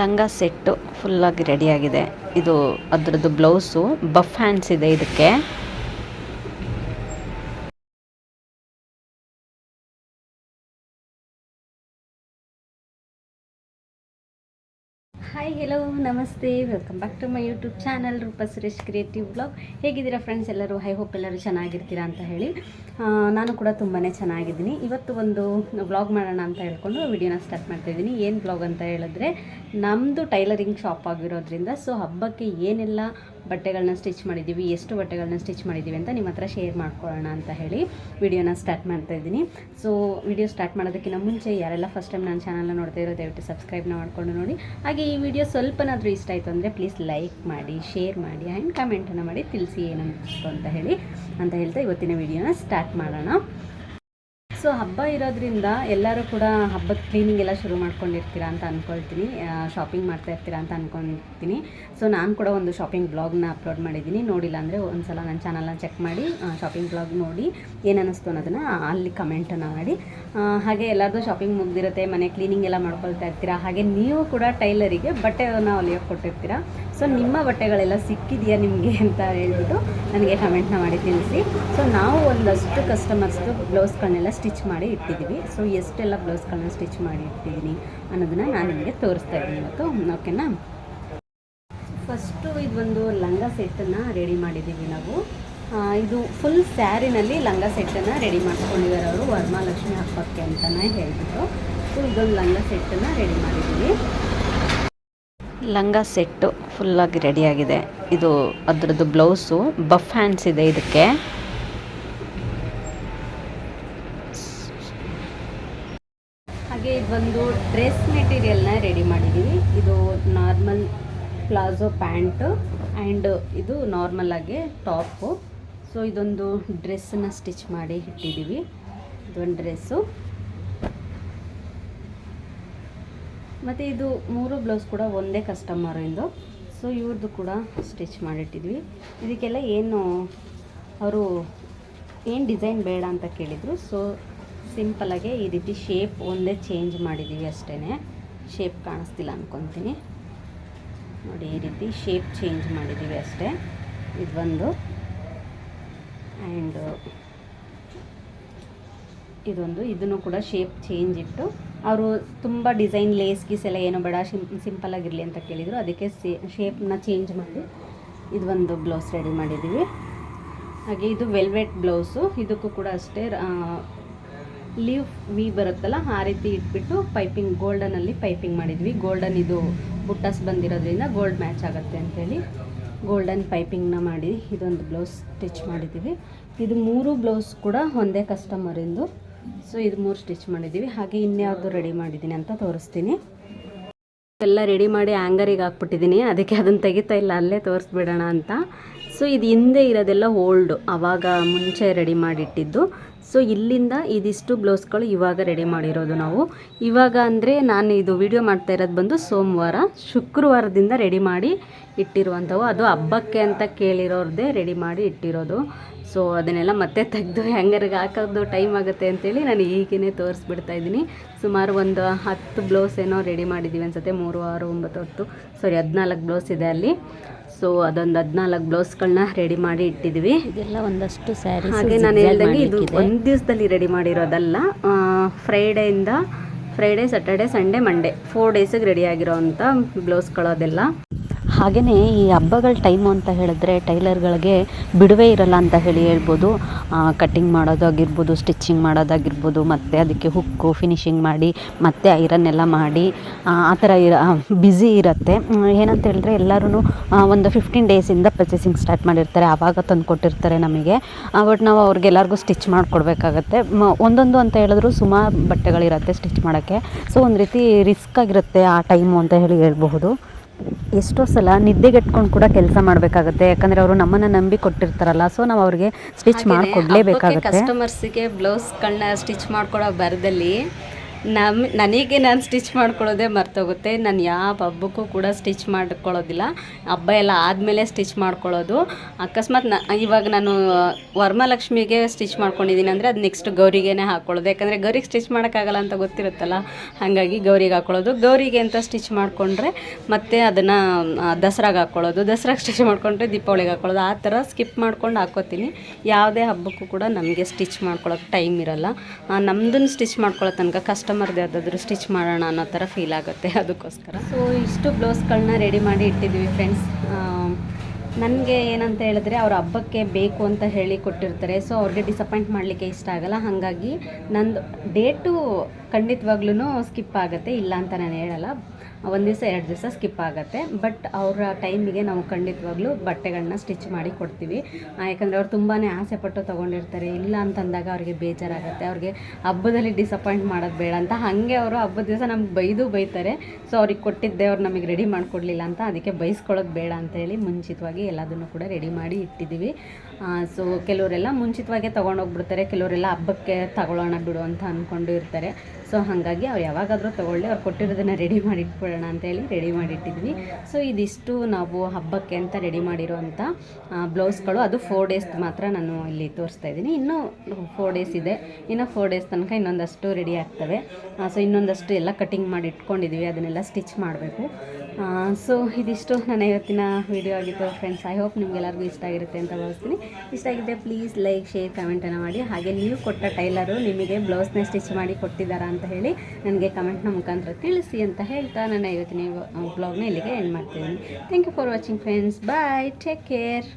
ಲಂಗ ಸೆಟ್ಟು ಫುಲ್ಲಾಗಿ ರೆಡಿಯಾಗಿದೆ ಇದು ಅದರದ್ದು ಬ್ಲೌಸು ಬಫ್ ಹ್ಯಾಂಡ್ಸ್ ಇದೆ ಇದಕ್ಕೆ. ಹಾಯ್ ಹೆಲೋ ನಮಸ್ತೆ. Welcome back to my YouTube channel Roopa Suresh creative blog ಹೇಗಿದ್ದೀರಾ ಫ್ರೆಂಡ್ಸ್ ಎಲ್ಲರೂ? ಐ ಹೋಪ್ ಎಲ್ಲರೂ ಚೆನ್ನಾಗಿರ್ತೀರಾ ಅಂತ ಹೇಳಿ. ನಾನು ಕೂಡ ತುಂಬಾ ಚೆನ್ನಾಗಿದ್ದೀನಿ. ಇವತ್ತು ಒಂದು ವ್ಲಾಗ್ ಮಾಡೋಣ ಅಂತ ಹೇಳ್ಕೊಂಡು ವಿಡಿಯೋನ ಸ್ಟಾರ್ಟ್ ಮಾಡ್ತಾಯಿದ್ದೀನಿ ಏನು ಬ್ಲಾಗ್ ಅಂತ ಹೇಳಿದ್ರೆ ನಮ್ಮದು ಟೈಲರಿಂಗ್ ಶಾಪ್ ಆಗಿರೋದ್ರಿಂದ ಸೊ ಹಬ್ಬಕ್ಕೆ ಏನೆಲ್ಲ ಬಟ್ಟೆಗಳನ್ನ ಸ್ಟಿಚ್ ಮಾಡಿದ್ದೀವಿ, ಎಷ್ಟು ಬಟ್ಟೆಗಳನ್ನ ಸ್ಟಿಚ್ ಮಾಡಿದ್ದೀವಿ ಅಂತ ನಿಮ್ಮ ಹತ್ರ ಶೇರ್ ಮಾಡ್ಕೊಳ್ಳೋಣ ಅಂತ ಹೇಳಿ ವಿಡಿಯೋನ ಸ್ಟಾರ್ಟ್ ಮಾಡ್ತಾ ಇದ್ದೀನಿ. ಸೊ ವಿಡಿಯೋ ಸ್ಟಾರ್ಟ್ ಮಾಡೋದಕ್ಕಿಂತ ಮುಂಚೆ ಯಾರೆಲ್ಲ ಫಸ್ಟ್ ಟೈಮ್ ನನ್ನ ಚಾನಲ್ನ ನೋಡ್ತಾ ಇರೋ, ದಯವಿಟ್ಟು ಸಬ್ಸ್ಕ್ರೈಬ್ನ ಮಾಡ್ಕೊಂಡು ನೋಡಿ. ಹಾಗೆ ಈ ವಿಡಿಯೋ ಸ್ವಲ್ಪನಾದರೂ ಇಷ್ಟ ಆಯಿತು ಅಂದರೆ ಪ್ಲೀಸ್ ಲೈಕ್ ಮಾಡಿ ಶೇರ್ ಮಾಡಿ ಆ್ಯಂಡ್ ಕಮೆಂಟನ್ನು ಮಾಡಿ. ತಿಳಿಸಿ ಏನನ್ನಿಸ್ತು ಅಂತ ಹೇಳಿ. ಅಂತ ಹೇಳ್ತಾ ಇವತ್ತಿನ ವಿಡಿಯೋನ ಸ್ಟಾರ್ಟ್ ಮಾಡೋಣ. ಸೊ ಹಬ್ಬ ಇರೋದ್ರಿಂದ ಎಲ್ಲರೂ ಕೂಡ ಹಬ್ಬದ ಕ್ಲೀನಿಂಗ್ ಎಲ್ಲ ಶುರು ಮಾಡ್ಕೊಂಡಿರ್ತೀರಾ ಅಂತ ಅಂದ್ಕೊಳ್ತೀನಿ ಶಾಪಿಂಗ್ ಮಾಡ್ತಾ ಇರ್ತೀರಾ ಅಂತ ಅಂದ್ಕೊಳ್ತೀನಿ ಸೊ ನಾನು ಕೂಡ ಒಂದು ಶಾಪಿಂಗ್ ಬ್ಲಾಗ್ನ ಅಪ್ಲೋಡ್ ಮಾಡಿದ್ದೀನಿ. ನೋಡಿಲ್ಲ ಅಂದರೆ ಒಂದು ಸಲ ನನ್ನ ಚಾನಲ್ನ ಚೆಕ್ ಮಾಡಿ ಶಾಪಿಂಗ್ ಬ್ಲಾಗ್ ನೋಡಿ ಏನು ಅನ್ನಿಸ್ತು ಅನ್ನೋದನ್ನು ಅಲ್ಲಿ ಕಮೆಂಟನ್ನು ಮಾಡಿ. ಹಾಗೆ ಎಲ್ಲರದು ಶಾಪಿಂಗ್ ಮುಗ್ದಿರುತ್ತೆ, ಮನೆ ಕ್ಲೀನಿಂಗ್ ಎಲ್ಲ ಮಾಡ್ಕೊಳ್ತಾ ಇರ್ತೀರಾ, ಹಾಗೆ ನೀವು ಕೂಡ ಟೈಲರಿಗೆ ಬಟ್ಟೆನ ಹೊಲಿಯೋಕೆ ಕೊಟ್ಟಿರ್ತೀರಾ. ಸೊ ನಿಮ್ಮ ಬಟ್ಟೆಗಳೆಲ್ಲ ಸಿಕ್ಕಿದೆಯಾ ನಿಮಗೆ ಅಂತ ಹೇಳ್ಬಿಟ್ಟು ನನಗೆ ಕಮೆಂಟ್ನ ಮಾಡಿ ತಿಳಿಸಿ. ಸೊ ನಾವು ಒಂದಷ್ಟು ಕಸ್ಟಮರ್ಸ್ದು ಬ್ಲೌಸ್ಗಳನ್ನೆಲ್ಲ ಸ್ಟಿಚ್ ಮಾಡಿ ಇಟ್ಟಿದ್ದೀವಿ. ಸೊ ಎಷ್ಟೆಲ್ಲ ಬ್ಲೌಸ್ಗಳನ್ನ ಸ್ಟಿಚ್ ಮಾಡಿ ಇಟ್ಟಿದ್ದೀನಿ ಅನ್ನೋದನ್ನು ನಾನು ನಿಮಗೆ ತೋರಿಸ್ತಾ ಇದ್ದೀನಿ ಇವತ್ತು. ಓಕೆನಾ ಫಸ್ಟು ಇದೊಂದು ಲಂಗ ಸೆಟ್ಟನ್ನು ರೆಡಿ ಮಾಡಿದ್ದೀವಿ ನಾವು. ಇದು ಫುಲ್ ಸ್ಯಾರಿನಲ್ಲಿ ಲಂಗ ಸೆಟ್ಟನ್ನು ರೆಡಿ ಮಾಡ್ಕೊಂಡಿದ್ದಾರೆ ಅವರು. ವರ್ಮಾಲಕ್ಷ್ಮಿ ಹಬ್ಬಕ್ಕೆ ಅಂತಲೇ ಹೇಳ್ಬಿಟ್ಟು. ಸೊ ಇದೊಂದು ಲಂಗ ಸೆಟ್ಟನ್ನು ರೆಡಿ ಮಾಡಿದ್ದೀವಿ. ಲಂಗ ಸೆಟ್ಟು ಫುಲ್ಲಾಗಿ ರೆಡಿಯಾಗಿದೆ ಇದು ಅದರದ್ದು ಬ್ಲೌಸು ಬಫ್ ಹ್ಯಾಂಡ್ಸ್ ಇದೆ ಇದಕ್ಕೆ. ಇದೊಂದು ಡ್ರೆಸ್ ಮೆಟೀರಿಯಲ್ನ ರೆಡಿ ಮಾಡಿದ್ದೀವಿ ಇದು ನಾರ್ಮಲ್ ಪ್ಲಾಜೋ ಪ್ಯಾಂಟು ಆ್ಯಂಡ್ ಇದು ನಾರ್ಮಲ್ ಆಗಿ ಟಾಪು. ಸೊ, ಇದೊಂದು ಡ್ರೆಸ್ಸನ್ನು ಸ್ಟಿಚ್ ಮಾಡಿ ಇಟ್ಟಿದ್ದೀವಿ ಇದೊಂದು ಡ್ರೆಸ್ಸು. ಮತ್ತು ಇದು ಮೂರು ಬ್ಲೌಸ್ ಕೂಡ ಒಂದೇ ಕಸ್ಟಮರಿಂದು ಸೊ, ಇವ್ರದ್ದು ಕೂಡ ಸ್ಟಿಚ್ ಮಾಡಿಟ್ಟಿದ್ವಿ. ಇದಕ್ಕೆಲ್ಲ ಏನು ಅವರು ಏನು ಡಿಸೈನ್ ಬೇಡ ಅಂತ ಕೇಳಿದರು. ಸೊ ಸಿಂಪಲಾಗೆ ಈ ರೀತಿ ಶೇಪ್ ಒಂದೇ ಚೇಂಜ್ ಮಾಡಿದ್ದೀವಿ ಅಷ್ಟೇ ಶೇಪ್ ಕಾಣಿಸ್ತಿಲ್ಲ ಅಂದ್ಕೊತೀನಿ ನೋಡಿ, ಈ ರೀತಿ ಶೇಪ್ ಚೇಂಜ್ ಮಾಡಿದ್ದೀವಿ ಅಷ್ಟೇ. ಇದು ಒಂದು ಆ್ಯಂಡ್ ಇದೊಂದು. ಇದನ್ನು ಕೂಡ ಶೇಪ್ ಚೇಂಜ್ ಇಟ್ಟು, ಅವರು ತುಂಬ ಡಿಸೈನ್ ಲೇಸ್ ಗೀಸ್ ಎಲ್ಲ ಏನೋ ಬೇಡ ಸಿಂ ಸಿಂಪಲ್ ಆಗಿರಲಿ ಅಂತ ಕೇಳಿದರು. ಅದಕ್ಕೆ ಶೇಪ್ನ ಚೇಂಜ್ ಮಾಡಿ ಇದು ಒಂದು ಬ್ಲೌಸ್ ರೆಡಿ ಮಾಡಿದ್ದೀವಿ ಹಾಗೆ ಇದು ವೆಲ್ವೆಟ್ ಬ್ಲೌಸು ಇದಕ್ಕೂ ಕೂಡ ಅಷ್ಟೇ ಲೀವ್ ವಿ ಬರುತ್ತಲ್ಲ, ಆ ರೀತಿ ಇಟ್ಬಿಟ್ಟು ಪೈಪಿಂಗ್, ಗೋಲ್ಡನಲ್ಲಿ ಪೈಪಿಂಗ್ ಮಾಡಿದ್ವಿ. ಗೋಲ್ಡನ್ ಇದು ಬುಟ್ಟಸ್ ಬಂದಿರೋದ್ರಿಂದ ಗೋಲ್ಡ್ ಮ್ಯಾಚ್ ಆಗುತ್ತೆ ಅಂಥೇಳಿ ಗೋಲ್ಡನ್ ಪೈಪಿಂಗ್ನ ಮಾಡಿ ಇದೊಂದು ಬ್ಲೌಸ್ ಸ್ಟಿಚ್ ಮಾಡಿದ್ದೀವಿ. ಇದು ಮೂರು ಬ್ಲೌಸ್ ಕೂಡ ಒಂದೇ ಕಸ್ಟಮರಿಂದು ಸೊ, ಇದು ಮೂರು ಸ್ಟಿಚ್ ಮಾಡಿದ್ದೀವಿ. ಹಾಗೆ ಇನ್ಯಾವುದು ರೆಡಿ ಮಾಡಿದ್ದೀನಿ ಅಂತ ತೋರಿಸ್ತೀನಿ. ಎಲ್ಲ ರೆಡಿ ಮಾಡಿ ಆ್ಯಂಗರಿಗೆ ಹಾಕ್ಬಿಟ್ಟಿದ್ದೀನಿ. ಅದಕ್ಕೆ ಅದನ್ನು ತೆಗಿತಾ ಇಲ್ಲ, ಅಲ್ಲೇ ತೋರಿಸ್ಬಿಡೋಣ ಅಂತ. ಸೊ, ಇದು ಹಿಂದೆ ಇರೋದೆಲ್ಲ ಓಲ್ಡು ಆವಾಗ ಮುಂಚೆ ರೆಡಿ ಮಾಡಿಟ್ಟಿದ್ದು. ಸೊ ಇಲ್ಲಿಂದ ಇದಿಷ್ಟು ಬ್ಲೌಸ್ಗಳು ಇವಾಗ ರೆಡಿ ಮಾಡಿರೋದು ನಾವು. ಇವಾಗ ಅಂದರೆ ನಾನು ಇದು ವಿಡಿಯೋ ಮಾಡ್ತಾ ಇರೋದು ಬಂದು ಸೋಮವಾರ, ಶುಕ್ರವಾರದಿಂದ ರೆಡಿ ಮಾಡಿ ಇಟ್ಟಿರುವಂಥವು. ಅದು ಹಬ್ಬಕ್ಕೆ ಅಂತ ಕೇಳಿರೋರದ್ದೇ ರೆಡಿ ಮಾಡಿ ಇಟ್ಟಿರೋದು. ಸೊ ಅದನ್ನೆಲ್ಲ ಮತ್ತೆ ತೆಗೆದು ಹ್ಯಾಂಗರ್ಗೆ ಹಾಕೋದು ಟೈಮ್ ಆಗುತ್ತೆ ಅಂತೇಳಿ ನಾನು ಈಗೇ ತೋರಿಸ್ಬಿಡ್ತಾ ಇದ್ದೀನಿ. ಸುಮಾರು ಒಂದು ಹತ್ತು ಬ್ಲೌಸ್ ಏನೋ ರೆಡಿ ಮಾಡಿದ್ದೀವಿ ಅನ್ಸುತ್ತೆ ಮೂರು ಆರು ಒಂಬತ್ತು ಹತ್ತು. ಸಾರಿ ಹದಿನಾಲ್ಕು ಬ್ಲೌಸ್ ಇದೆ ಅಲ್ಲಿ. ಸೊ ಅದೊಂದು ಹದಿನಾಲ್ಕು ಬ್ಲೌಸ್ಗಳನ್ನ ರೆಡಿ ಮಾಡಿ ಇಟ್ಟಿದ್ವಿ ಇದೆಲ್ಲ ಒಂದಷ್ಟು ಸ್ಯಾರಿ ಹಾಗೆ ನಾನು ಹೇಳ್ದಂಗೆ ಇದು ಒಂದು ದಿವಸದಲ್ಲಿ ರೆಡಿ ಮಾಡಿರೋದಲ್ಲ ಫ್ರೈಡೆಯಿಂದ Friday Saturday Sunday Monday four ಡೇಸಿಗೆ ready ಬ್ಲೌಸ್ಗಳು ಬ್ಲೌಸ್ಗಳದೆಲ್ಲ ಹಾಗೆಯೇ ಈ ಹಬ್ಬಗಳ ಟೈಮು ಅಂತ ಹೇಳಿದ್ರೆ ಟೈಲರ್ಗಳಿಗೆ ಬಿಡುವೇ ಇರಲ್ಲ ಅಂತ ಹೇಳಿ ಹೇಳ್ಬೋದು. ಕಟ್ಟಿಂಗ್ ಮಾಡೋದಾಗಿರ್ಬೋದು ಸ್ಟಿಚಿಂಗ್ ಮಾಡೋದಾಗಿರ್ಬೋದು, ಮತ್ತು ಅದಕ್ಕೆ ಹುಕ್ಕು ಫಿನಿಶಿಂಗ್ ಮಾಡಿ, ಮತ್ತೆ ಐರನ್ ಎಲ್ಲ ಮಾಡಿ, ಆ ಥರ ಇರ ಬ್ಯುಸಿ ಇರುತ್ತೆ. ಏನಂತ ಹೇಳಿದ್ರೆ ಎಲ್ಲರೂ ಒಂದು ಫಿಫ್ಟೀನ್ ಡೇಸಿಂದ ಪರ್ಚೇಸಿಂಗ್ ಸ್ಟಾರ್ಟ್ ಮಾಡಿರ್ತಾರೆ. ಆವಾಗ ತಂದು ಕೊಟ್ಟಿರ್ತಾರೆ ನಮಗೆ. ಬಟ್ ನಾವು ಅವ್ರಿಗೆಲ್ಲರಿಗೂ ಸ್ಟಿಚ್ ಮಾಡಿಕೊಡ್ಬೇಕಾಗತ್ತೆ. ಒಂದೊಂದು ಅಂತ ಹೇಳಿದ್ರು ಸುಮಾರು ಬಟ್ಟೆಗಳಿರುತ್ತೆ ಸ್ಟಿಚ್ ಮಾಡೋಕ್ಕೆ. ಸೊ ಒಂದು ರೀತಿ ರಿಸ್ಕ್ ಆಗಿರುತ್ತೆ ಆ ಟೈಮು ಅಂತ ಹೇಳಿ ಹೇಳ್ಬಹುದು. ಎಷ್ಟೋ ಸಲ ನಿದ್ದೆಗೆಟ್ಕೊಂಡು ಕೂಡ ಕೆಲಸ ಮಾಡಬೇಕಾಗುತ್ತೆ. ಯಾಕಂದರೆ ಅವರು ನಮ್ಮನ್ನು ನಂಬಿ ಕೊಟ್ಟಿರ್ತಾರಲ್ಲ ಸೊ ನಾವು ಅವ್ರಿಗೆ ಸ್ಟಿಚ್ ಮಾಡಿಕೊಡ್ಲೇಬೇಕಾಗುತ್ತೆ. ಕಸ್ಟಮರ್ಸಿಗೆ ಬ್ಲೌಸ್ಗಳನ್ನ ಸ್ಟಿಚ್ ಮಾಡ್ಕೊಡೋ ಬರದಲ್ಲಿ ನಮ್ಮ ನನಗೆ ನಾನು ಸ್ಟಿಚ್ ಮಾಡ್ಕೊಳ್ಳೋದೇ ಮರ್ತೋಗುತ್ತೆ. ನಾನು ಯಾವ ಹಬ್ಬಕ್ಕೂ ಕೂಡ ಸ್ಟಿಚ್ ಮಾಡ್ಕೊಳ್ಳೋದಿಲ್ಲ. ಹಬ್ಬ ಎಲ್ಲ ಆದಮೇಲೆ ಸ್ಟಿಚ್ ಮಾಡ್ಕೊಳ್ಳೋದು. ಅಕಸ್ಮಾತ್ನ, ಇವಾಗ ನಾನು ವರ್ಮಾಲಕ್ಷ್ಮಿಗೆ ಸ್ಟಿಚ್ ಮಾಡ್ಕೊಂಡಿದ್ದೀನಿ ಅಂದರೆ ಅದು ನೆಕ್ಸ್ಟ್ ಗೌರಿಗೇನೆ ಹಾಕ್ಕೊಳ್ಳೋದು ಯಾಕಂದರೆ ಗೌರಿಗೆ ಸ್ಟಿಚ್ ಮಾಡೋಕ್ಕಾಗಲ್ಲ ಅಂತ ಗೊತ್ತಿರುತ್ತಲ್ಲ. ಹಾಗಾಗಿ ಗೌರಿಗೆ ಹಾಕ್ಕೊಳ್ಳೋದು ಗೌರಿಗೆ ಅಂತ ಸ್ಟಿಚ್ ಮಾಡಿಕೊಂಡ್ರೆ ಮತ್ತೆ ಅದನ್ನು ದಸರಾಗೆ ಹಾಕ್ಕೊಳ್ಳೋದು ದಸರಾಗೆ ಸ್ಟಿಚ್ ಮಾಡಿಕೊಂಡ್ರೆ ದೀಪಾವಳಿಗೆ ಹಾಕ್ಕೊಳ್ಳೋದು ಆ ಥರ ಸ್ಕಿಪ್ ಮಾಡ್ಕೊಂಡು ಹಾಕ್ಕೋತೀನಿ ಯಾವುದೇ ಹಬ್ಬಕ್ಕೂ ಕೂಡ ನಮಗೆ ಸ್ಟಿಚ್ ಮಾಡ್ಕೊಳ್ಳೋಕೆ ಟೈಮ್ ಇರಲ್ಲ. ನಮ್ಮದನ್ನು ಸ್ಟಿಚ್ ಮಾಡ್ಕೊಳ್ಳೋ ತನಕ ಕಸ್ಟಮರ್ದು ಯಾವುದಾದ್ರೂ ಸ್ಟಿಚ್ ಮಾಡೋಣ ಅನ್ನೋ ಥರ ಫೀಲ್ ಆಗುತ್ತೆ ಅದಕ್ಕೋಸ್ಕರ. ಸೊ ಇಷ್ಟು ಬ್ಲೌಸ್ಗಳನ್ನ ರೆಡಿ ಮಾಡಿ ಇಟ್ಟಿದ್ದೀವಿ ಫ್ರೆಂಡ್ಸ್ ನನಗೆ ಏನಂತ ಹೇಳಿದ್ರೆ ಅವ್ರ ಹಬ್ಬಕ್ಕೆ ಬೇಕು ಅಂತ ಹೇಳಿ ಕೊಟ್ಟಿರ್ತಾರೆ. ಸೊ ಅವ್ರಿಗೆ ಡಿಸಪಾಯಿಂಟ್ ಮಾಡಲಿಕ್ಕೆ ಇಷ್ಟ ಆಗಲ್ಲ. ಹಾಗಾಗಿ ನಂದು ಡೇಟು ಖಂಡಿತವಾಗ್ಲೂ ಸ್ಕಿಪ್ ಆಗುತ್ತೆ. ಇಲ್ಲ ಅಂತ ನಾನು ಹೇಳಲ್ಲ. ಒಂದು ದಿವಸ, ಎರಡು ದಿವಸ ಸ್ಕಿಪ್ ಆಗುತ್ತೆ. ಬಟ್ ಅವರ ಟೈಮಿಗೆ ನಾವು ಖಂಡಿತವಾಗ್ಲೂ ಬಟ್ಟೆಗಳನ್ನ ಸ್ಟಿಚ್ ಮಾಡಿ ಕೊಡ್ತೀವಿ. ಯಾಕಂದರೆ ಅವ್ರು ತುಂಬಾ ಆಸೆ ಪಟ್ಟು ತೊಗೊಂಡಿರ್ತಾರೆ. ಇಲ್ಲ ಅಂತಂದಾಗ ಅವ್ರಿಗೆ ಬೇಜಾರಾಗುತ್ತೆ. ಅವ್ರಿಗೆ ಹಬ್ಬದಲ್ಲಿ ಡಿಸಪಾಯಿಂಟ್ ಮಾಡೋದು ಬೇಡ ಅಂತ. ಹಾಗೆ ಅವರು ಹಬ್ಬದ ದಿವಸ ನಮ್ಗೆ ಬೈದು ಬೈತಾರೆ. ಸೊ ಅವ್ರಿಗೆ ಕೊಟ್ಟಿದ್ದೆ, ಅವ್ರು ನಮಗೆ ರೆಡಿ ಮಾಡಿಕೊಡ್ಲಿಲ್ಲ ಅಂತ. ಅದಕ್ಕೆ ಬೈಸ್ಕೊಳ್ಳೋದು ಬೇಡ ಅಂತ ಹೇಳಿ ಎಲ್ಲದನ್ನು ಕೂಡ ರೆಡಿ ಮಾಡಿ ಇಟ್ಟಿದ್ದೀವಿ. ಸೊ ಕೆಲವರೆಲ್ಲ ಮುಂಚಿತವಾಗೇ ತೊಗೊಂಡೋಗ್ಬಿಡ್ತಾರೆ, ಕೆಲವರೆಲ್ಲ ಹಬ್ಬಕ್ಕೆ ತಗೊಳ್ಳೋಣ ಬಿಡು ಅಂತ ಅಂದ್ಕೊಂಡು ಇರ್ತಾರೆ. ಸೊ ಹಾಗಾಗಿ ಅವ್ರು ಯಾವಾಗಾದರೂ ತೊಗೊಳ್ಳಿ, ಅವ್ರು ಕೊಟ್ಟಿರೋದನ್ನು ರೆಡಿ ಮಾಡಿ ಅಂತ ಅಂತೇಳಿ ರೆಡಿ ಮಾಡಿ ಇಟ್ಟಿದ್ವಿ. ಸೊ ಇದಿಷ್ಟು ನಾವು ಹಬ್ಬಕ್ಕೆ ಅಂತ ರೆಡಿ ಮಾಡಿರೋವಂಥ ಬ್ಲೌಸ್ಗಳು. ಅದು ಫೋರ್ ಡೇಸ್ ಮಾತ್ರ ನಾನು ಇಲ್ಲಿ ತೋರಿಸ್ತಾ ಇದ್ದೀನಿ. ಇನ್ನೂ ಫೋರ್ ಡೇಸ್ ಇದೆ. ಇನ್ನು ಫೋರ್ ಡೇಸ್ ತನಕ ಇನ್ನೊಂದಷ್ಟು ರೆಡಿ ಆಗ್ತವೆ. ಸೊ ಇನ್ನೊಂದಷ್ಟು ಎಲ್ಲ ಕಟಿಂಗ್ ಮಾಡಿ ಇಟ್ಕೊಂಡಿದ್ದೀವಿ. ಅದನ್ನೆಲ್ಲ ಸ್ಟಿಚ್ ಮಾಡಬೇಕು. ಸೊ ಇದಿಷ್ಟು ನನ್ನ ಇವತ್ತಿನ ವಿಡಿಯೋ ಆಗಿತ್ತು ಫ್ರೆಂಡ್ಸ್ ಐ ಹೋಪ್ ನಿಮಗೆಲ್ಲರಿಗೂ ಇಷ್ಟ ಆಗಿರುತ್ತೆ ಅಂತ ಭಾವಿಸ್ತೀನಿ. ಇಷ್ಟ ಆಗಿದ್ದರೆ ಪ್ಲೀಸ್ ಲೈಕ್ ಶೇರ್ ಕಮೆಂಟನ್ನು ಮಾಡಿ. ಹಾಗೆ ನೀವು ಕೊಟ್ಟ ಟೈಲರು ನಿಮಗೆ ಬ್ಲೌಸ್ನ ಸ್ಟಿಚ್ ಮಾಡಿ ಕೊಟ್ಟಿದ್ದಾರಾ ಅಂತ ಹೇಳಿ ನನಗೆ ಕಮೆಂಟ್ನ ಮುಖಾಂತರ ತಿಳಿಸಿ ಅಂತ ಹೇಳ್ತಾ ನನ್ನ ಇವತ್ತಿನ ಬ್ಲಾಗ್ನ ಇಲ್ಲಿಗೆ ಎಂಡ್ ಮಾಡ್ತೀನಿ thank you for watching friends bye take care